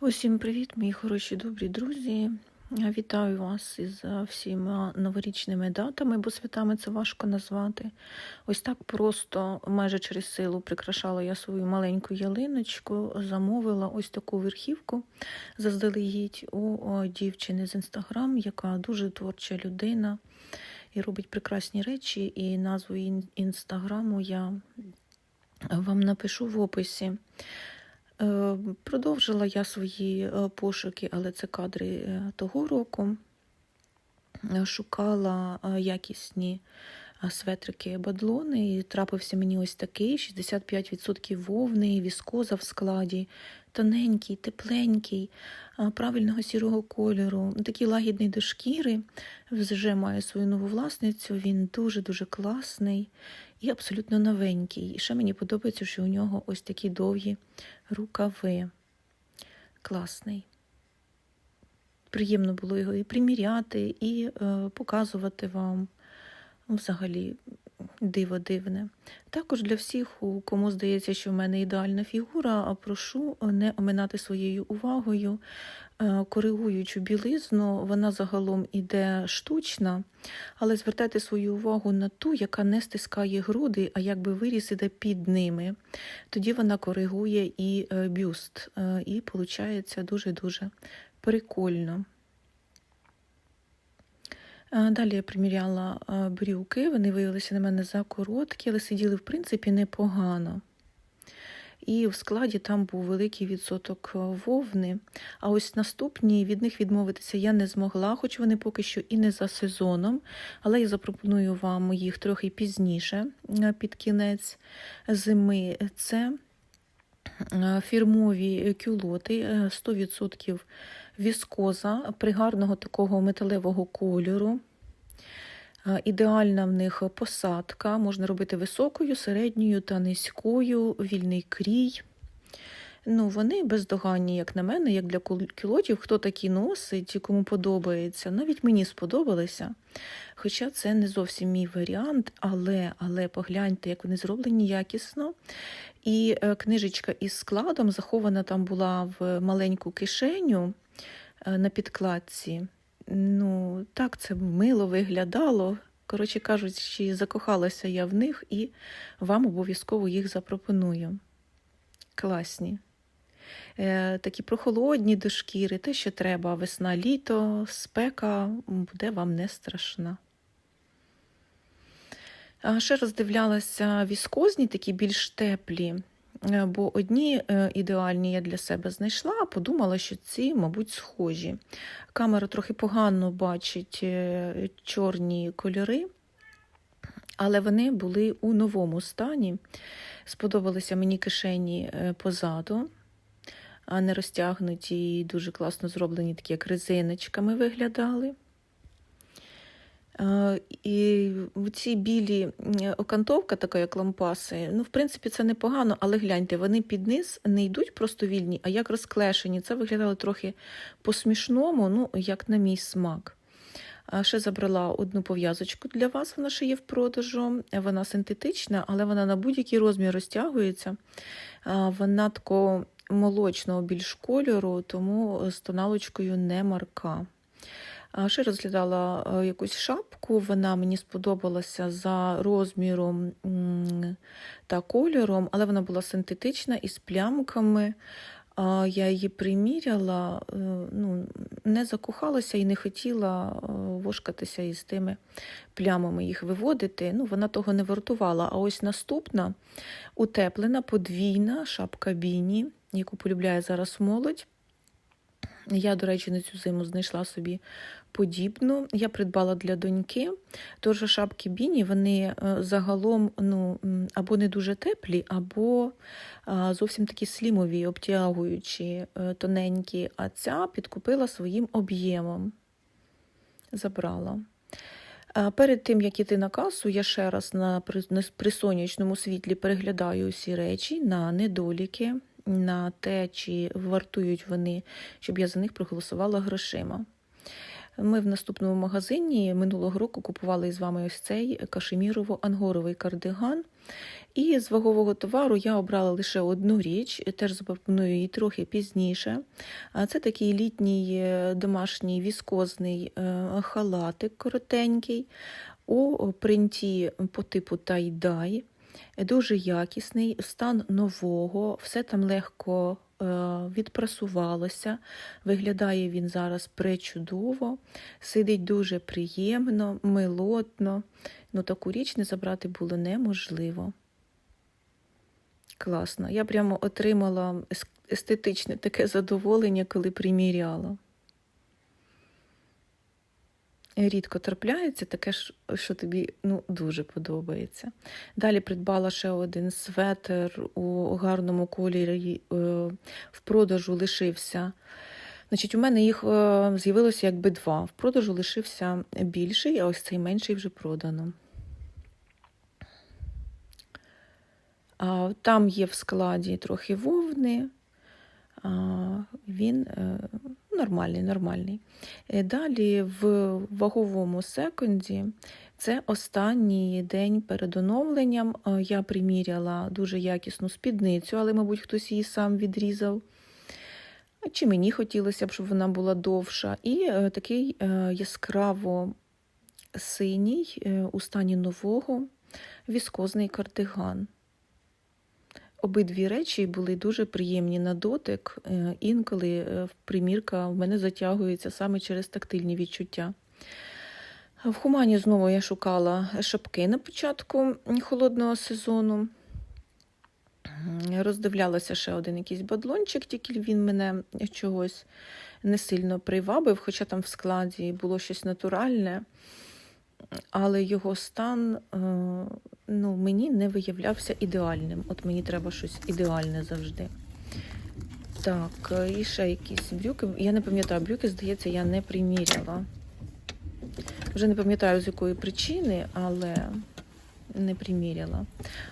Усім привіт, мої хороші добрі друзі. Вітаю вас із е, всіма новорічними датами, бо святами це важко назвати. Ось так просто, майже через силу, прикрашала я свою маленьку ялиночку, замовила ось таку верхівку заздалегідь у дівчини з інстаграм, яка дуже творча людина і робить прекрасні речі. І назву інстаграму я вам напишу в описі. Е, Продовжила я свої е, пошуки, але це кадри е, того року. Шукала якісні светрики бадлони, і трапився мені ось такий: 65% вовни, віскоза в складі, тоненький, тепленький, правильного сірого кольору, такий лагідний до шкіри. Вже має свою нову власницю. Він дуже-дуже класний і абсолютно новенький. І ще мені подобається, що у нього ось такі довгі рукави. Класний. Приємно було його і приміряти, і е, показувати вам. Взагалі, диво дивне. Також для всіх, кому здається, що в мене ідеальна фігура, прошу не оминати своєю увагою е, коригуючу білизну. Вона загалом іде штучна, але звертайте свою увагу на ту, яка не стискає груди, а якби виріс іде під ними. Тоді вона коригує і е, бюст. Е, І виходить дуже-дуже прикольно. Е, Далі я приміряла е, брюки, вони виявилися на мене закороткі, але сиділи, в принципі, непогано. І в складі там був великий відсоток е, вовни. А ось наступні від них відмовитися я не змогла, хоч вони поки що і не за сезоном. Але я запропоную вам їх трохи пізніше, під кінець зими. Це фірмові кюлоти, е, 100% віскоза, пригарного такого металевого кольору. Е, Ідеальна в них посадка, можна робити високою, середньою та низькою, вільний крій. Ну, Вони бездоганні, як на мене, як для кілотів. Хто такі носить, кому подобається. Навіть мені сподобалися. Хоча це не зовсім мій варіант, але, але погляньте, як вони зроблені якісно. І е, книжечка із складом захована там була в маленьку кишеню на підкладці. Ну, так це мило виглядало. Коротше кажучи, закохалася я в них і вам обов'язково їх запропоную. Класні. Е, такі прохолодні до шкіри, те, що треба, весна, літо, спека буде вам не страшна. Ще роздивлялася віскозні, такі більш теплі, е, бо одні е, ідеальні я для себе знайшла, подумала, що ці, мабуть, схожі. Камера трохи погано бачить е, чорні кольори, але вони були у новому стані. Сподобалися мені кишені е, позаду, а не розтягнуті і дуже класно зроблені, такі як резиночками виглядали. Е, І ці білі окантовка, така як лампаси, ну, в принципі, це непогано, але гляньте, вони під низ не йдуть просто вільні, а як розклешені. Це виглядало трохи по-смішному, ну, як на мій смак. Ще забрала одну пов'язочку для вас, вона ще є в продажу. Вона синтетична, але вона на будь-який розмір розтягується. Вона такого молочного більш кольору, тому з тоналочкою не марка. Ще розглядала е, якусь шапку, вона мені сподобалася за розміром та кольором, але вона була синтетична із плямками. Я її приміряла, е, ну, не закохалася і не хотіла е, вошкатися із тими плямами їх виводити. Ну, вона того не вартувала. А ось наступна утеплена подвійна шапка Біні, яку полюбляє зараз молодь. Я, до речі, на цю зиму знайшла собі подібну. Я придбала для доньки. Тож шапки Біні вони е, загалом ну, або не дуже теплі, або зовсім такі слімові, обтягуючі, е, тоненькі, а ця підкупила своїм об'ємом. Забрала. Перед тим, як іти на касу, я ще раз на при- сонячному світлі переглядаю усі речі на недоліки, на те, чи вартують вони, щоб я за них проголосувала грошима. Ми в наступному магазині минулого року купували з вами ось цей кашемірово-ангоровий кардиган. І з вагового товару я обрала лише одну річ, теж запропоную її трохи пізніше. Це такий літній е, домашній віскозний е, халатик коротенький у принті по типу тай-дай. Дуже якісний, стан нового, все там легко е, відпрасувалося. Виглядає він зараз пречудово, сидить дуже приємно, милотно. Ну, таку річ не забрати було неможливо. Класно. Я прямо отримала естетичне таке задоволення, коли приміряла. Рідко трапляється, таке, що тобі ну, дуже подобається. Далі придбала ще один светр у гарному кольорі, е, в продажу лишився. Значить, У мене їх е, з'явилося якби два. В продажу лишився більший, а ось цей менший вже продано. Там є в складі трохи вовни, він е, нормальний, нормальний. Е, далі в ваговому секунді це останній день перед оновленням. Е, я приміряла дуже якісну спідницю, але, мабуть, хтось її сам відрізав. Чи мені хотілося б, щоб вона була довша. І такий яскраво синій у стані нового віскозний кардиган. Обидві речі були дуже приємні на дотик, е, інколи е, примірка в мене затягується саме через тактильні відчуття. В Хумані знову я шукала шапки на початку холодного сезону. Роздивлялася ще один якийсь бадлончик, тільки він мене чогось не сильно привабив, хоча там в складі було щось натуральне але його стан е, ну, мені не виявлявся ідеальним. От мені треба щось ідеальне завжди. Так, і ще якісь брюки. Я не пам'ятаю, брюки, здається, я не приміряла. Вже не пам'ятаю, з якої причини, але не приміряла.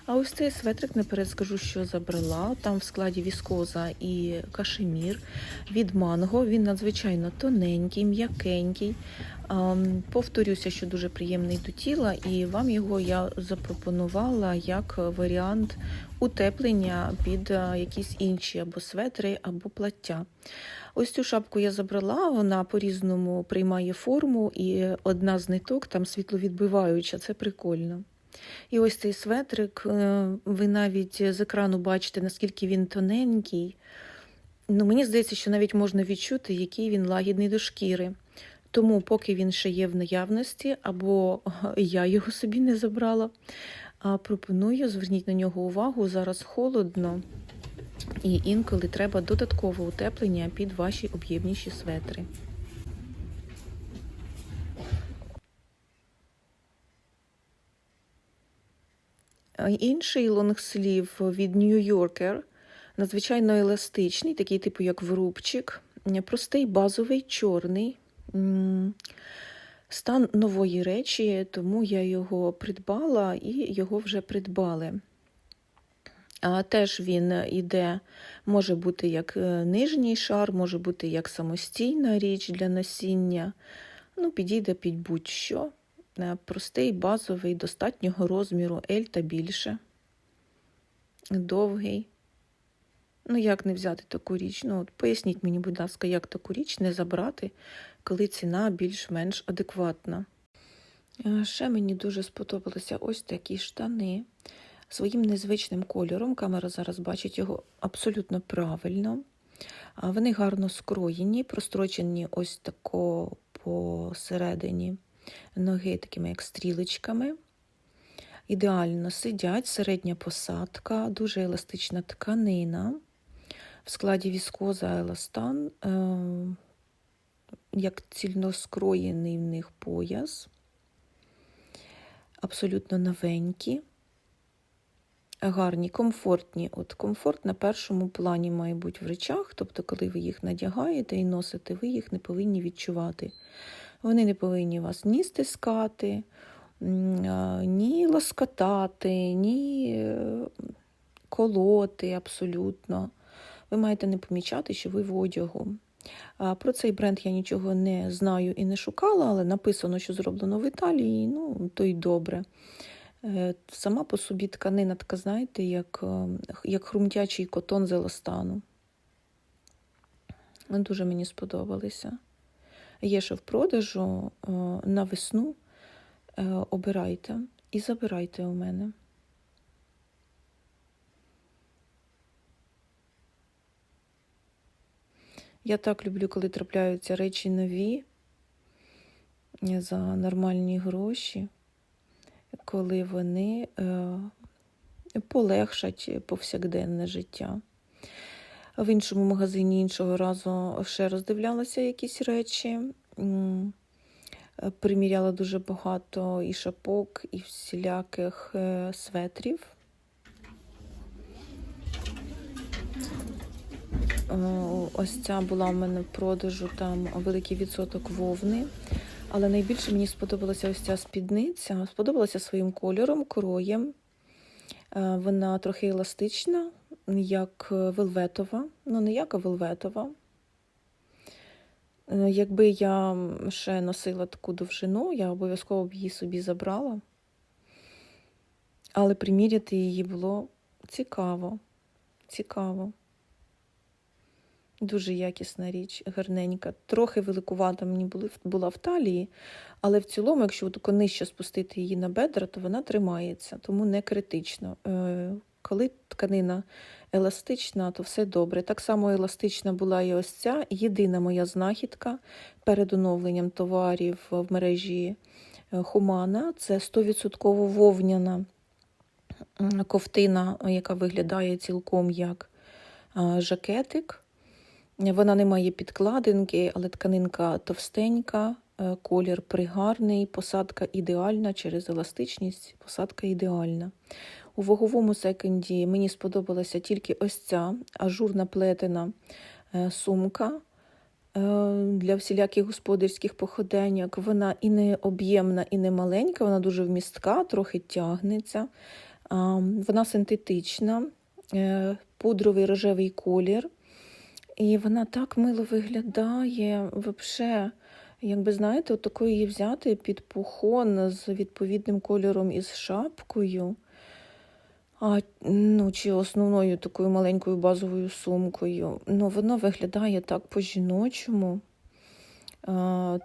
А ось цей светрик наперед скажу, що забрала. Там в складі віскоза і кашемір від манго. Він надзвичайно тоненький, м'якенький. Повторюся, що дуже приємний до тіла, і вам його я запропонувала як варіант утеплення під якісь інші або светри, або плаття. Ось цю шапку я забрала, вона по-різному приймає форму, і одна з ниток там світловідбиваюча, це прикольно. І ось цей светрик, е, ви навіть з екрану бачите, наскільки він тоненький. Ну, Мені здається, що навіть можна відчути, який він лагідний до шкіри. Тому, поки він ще є в наявності, або я його собі не забрала, пропоную, зверніть на нього увагу, зараз холодно, і інколи треба додаткове утеплення під ваші об'ємніші светри. Інший лонгслів від New Yorker, надзвичайно еластичний, такий типу як врубчик, простий базовий, чорний. Стан нової речі, тому я його придбала і його вже придбали. А Теж він іде, може бути як е, нижній шар, може бути як самостійна річ для носіння. Ну, Підійде під будь-що. Е, простий, базовий, достатнього розміру, L та більше. Довгий. Ну, як не взяти таку річ? Ну, от Поясніть мені, будь ласка, як таку річ не забрати, коли ціна більш-менш адекватна. Е, ще мені дуже сподобалися ось такі штани своїм незвичним кольором. Камера зараз бачить його абсолютно правильно. Вони гарно скроєні, прострочені ось тако посередині ноги такими як стрілечками. Ідеально сидять, середня посадка, дуже еластична тканина. В складі віскоза еластан, е, як цільно скроєний в них пояс, абсолютно новенькі, гарні, комфортні. От Комфорт на першому плані має бути в речах, тобто, коли ви їх надягаєте і носите, ви їх не повинні відчувати. Вони не повинні вас ні стискати, ні лоскотати, ні е, колоти абсолютно. Ви маєте не помічати, що ви в одягу. Про цей бренд я нічого не знаю і не шукала, але написано, що зроблено в Італії, ну, то й добре. Е, Сама по собі тканина така, знаєте, як, е, як хрумтячий котон з еластану. Вони Дуже мені сподобалися. Є ще в продажу е, на весну. Е, Обирайте і забирайте у мене. Я так люблю, коли трапляються речі нові за нормальні гроші, коли вони е, полегшать повсякденне життя. В іншому магазині іншого разу ще роздивлялася якісь речі, е, приміряла дуже багато і шапок, і всіляких е, светрів. Е, Ось ця була в мене в продажу, там великий відсоток вовни. Але найбільше мені сподобалася ось ця спідниця. Сподобалася своїм кольором, кроєм. Вона трохи еластична, як велветова. Ну, не як велветова. Е, Якби я ще носила таку довжину, я обов'язково б її собі забрала. Але приміряти її було цікаво. Цікаво. Дуже якісна річ, гарненька. Трохи великувата мені була в талії, але в цілому, якщо тако нижче спустити її на бедра, то вона тримається, тому не критично. Е, Коли тканина еластична, то все добре. Так само еластична була і ось ця. Єдина моя знахідка перед оновленням товарів в мережі е, Хумана це 100% вовняна ковтина, яка виглядає цілком як жакетик. Вона не має підкладинки, але тканинка товстенька, е, колір пригарний, посадка ідеальна через еластичність, посадка ідеальна. У ваговому секонді мені сподобалася тільки ось ця ажурна плетена е, сумка е, для всіляких господарських походеньок. Вона і не об'ємна, і не маленька, вона дуже вмістка, трохи тягнеться. Вона синтетична, е, пудровий рожевий колір. І вона так мило виглядає. Вообще, якби знаєте, от такою її взяти під пухон з відповідним кольором і з шапкою. А, ну, чи основною такою маленькою базовою сумкою. Ну, воно виглядає так по-жіночому.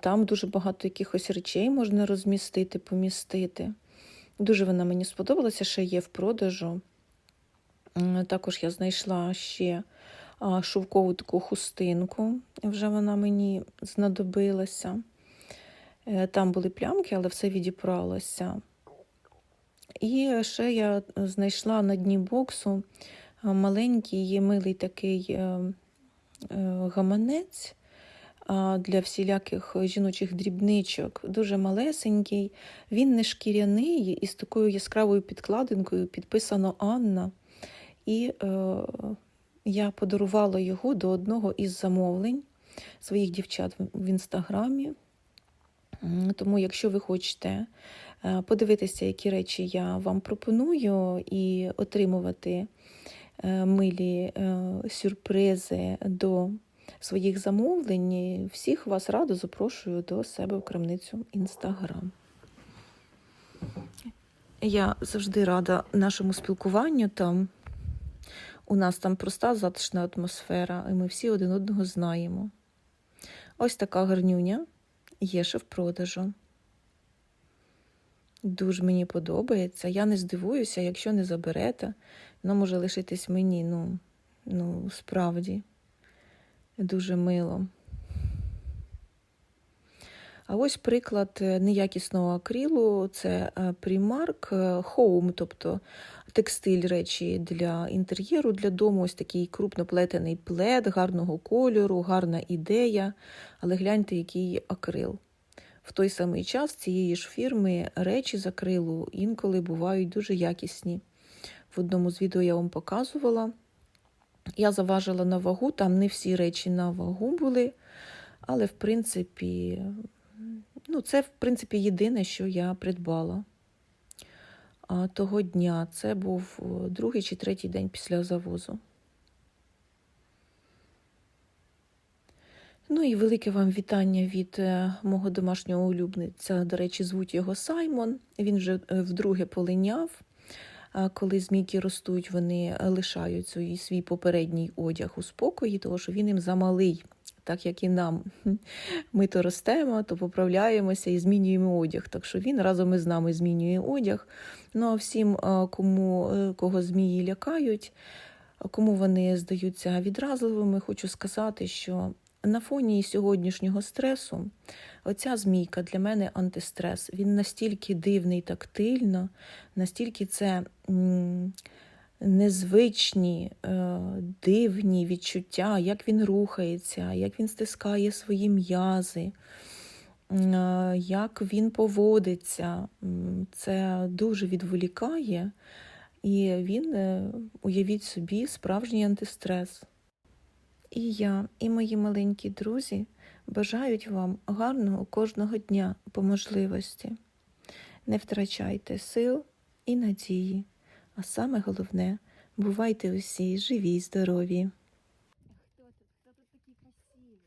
Там дуже багато якихось речей можна розмістити, помістити. Дуже вона мені сподобалася, ще є в продажу. Також я знайшла ще шовкову таку хустинку, вже вона мені знадобилася. Е, Там були плямки, але все відіпралося. І ще я знайшла на дні боксу маленький, милий такий е, е, гаманець для всіляких жіночих дрібничок. Дуже малесенький. Він не шкіряний і з такою яскравою підкладинкою підписано Анна. І я подарувала його до одного із замовлень своїх дівчат в інстаграмі. Тому, якщо ви хочете е, подивитися, які речі я вам пропоную, і отримувати е, милі е, сюрпризи до своїх замовлень, всіх вас радо запрошую до себе в крамницю Інстаграм. Я завжди рада нашому спілкуванню там. У нас там проста затишна атмосфера, і ми всі один одного знаємо. Ось така гарнюня є ще в продажу. Дуже мені подобається. Я не здивуюся, якщо не заберете. Воно може лишитись мені, ну, ну, справді, дуже мило. А ось приклад е, неякісного акрилу це е, Primark е, Home, тобто текстиль речі для інтер'єру, для дому. Ось такий крупноплетений плед, гарного кольору, гарна ідея. Але гляньте, який акрил. В той самий час цієї ж фірми речі з акрилу інколи бувають дуже якісні. В одному з відео я вам показувала. Я заважила на вагу, там не всі речі на вагу були, але, в принципі, ну, це, в принципі, єдине, що я придбала того дня. Це був другий чи третій день після завозу. Ну і велике вам вітання від е, мого домашнього улюбленця. До речі, звуть його Саймон. Він вже е, вдруге полиняв. Коли змійки ростуть, вони лишають свій попередній одяг у спокої, тому що він їм замалий, так як і нам. Ми то ростемо, то поправляємося і змінюємо одяг. Так що він разом із нами змінює одяг. Ну а всім, е, кому, е, кого змії лякають, кому вони здаються відразливими, хочу сказати, що на фоні сьогоднішнього стресу оця змійка для мене антистрес. Він настільки дивний тактильно, настільки це незвичні, е, дивні відчуття, як він рухається, як він стискає свої м'язи. е, Як він поводиться, це дуже відволікає, і він, е, уявіть собі, справжній антистрес. І я, і мої маленькі друзі бажають вам гарного кожного дня по можливості. Не втрачайте сил і надії, а саме головне, бувайте усі живі й здорові. Хто тут? Хто тут такий красивий?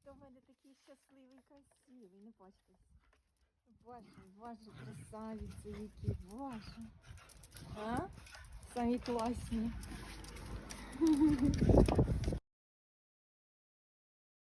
Хто в мене такий щасливий, красивий? Не бачите? Боже, боже, красавиці які, боже. А? Самі класні.